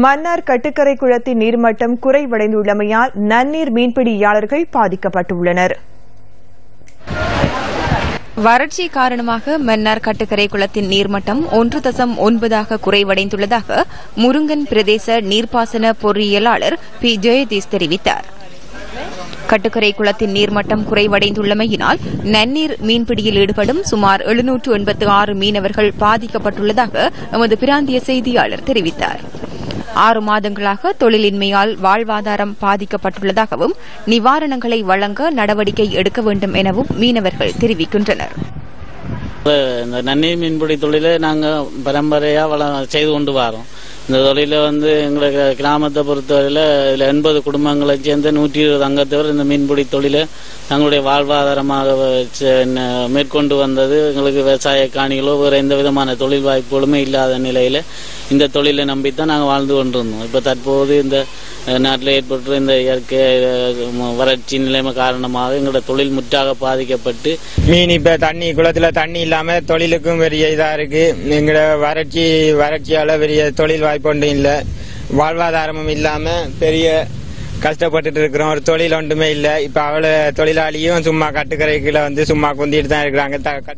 மன்னார் கட்டுக்கரை குளத்தின் நீர்மட்டம் குறைவடைந்துள்ளமையால் நன்னீர் மீன்பிடியாளர்கள் பாதிக்கப்பட்டுள்ளனர். வறட்சி காரணமாக மன்னார் கட்டுக்கரை குளத்தின் நீர்மட்டம் ஒன்று தசம் ஒன்பதாக குறைவடைந்துள்ளதாக முருங்கன் பிரதேச நீர்ப்பாசன பொறியியலாளர் பி. ஜெயதீஷ் தெரிவித்தார். கட்டுக்கரை குளத்தின் நீர்மட்டம் குறைவடைந்துள்ளமையினால் நன்னீர் மீன்பிடியில் ஈடுபடும் சுமார் எழுநூற்று எண்பத்து ஆறு மீனவர்கள் பாதிக்கப்பட்டுள்ளதாக எமது பிராந்திய செய்தியாளர் தெரிவித்தார். ஆறு மாதங்களாக தொழிலின்மையால் வாழ்வாதாரம் பாதிக்கப்பட்டுள்ளதாகவும் நிவாரணங்களை வழங்க நடவடிக்கை எடுக்க வேண்டும் எனவும் மீனவர்கள் தெரிவிக்கின்றனர். இந்த நன்னீர் மீன்பிடி தொழிலை நாங்கள் பரம்பரையாக வள செய்து கொண்டு வரோம். இந்த தொழிலை வந்து எங்களுக்கு கிராமத்தை பொறுத்தவரையில் இதில் எண்பது குடும்பங்களை சேர்ந்து நூற்றி இருபது அங்கத்தவர் இந்த மீன்பிடி தொழிலை தங்களுடைய வாழ்வாதாரமாக மேற்கொண்டு வந்தது. எங்களுக்கு விவசாய காணிகளோ வேறு எந்த விதமான தொழில் வாய்ப்புகளுமே இல்லாத நிலையில் இந்த தொழிலை நம்பித்தான் நாங்கள் வாழ்ந்து கொண்டிருந்தோம். இப்போ தற்போது இந்த நாட்டில் ஏற்பட்ட இந்த இயற்கை வறட்சி நிலைமை காரணமாக எங்களோட தொழில் முற்றாக பாதிக்கப்பட்டு மீன் இப்ப தண்ணி குளத்துல தண்ணி இல்லாம தொழிலுக்கும் பெரிய இதா இருக்கு. எங்களோட வறட்சி வறட்சியால பெரிய தொழில் வாய்ப்பு ஒன்றும் இல்ல. வாழ்வாதாரமும் இல்லாம பெரிய கஷ்டப்பட்டுட்டு இருக்கிறோம். ஒரு தொழில் ஒன்றுமே இல்ல. இப்ப அவள தொழிலாளியும் சும்மா கட்டுக்கரைக்குள்ள வந்து சும்மா குந்திட்டு தான் இருக்கிறாங்க.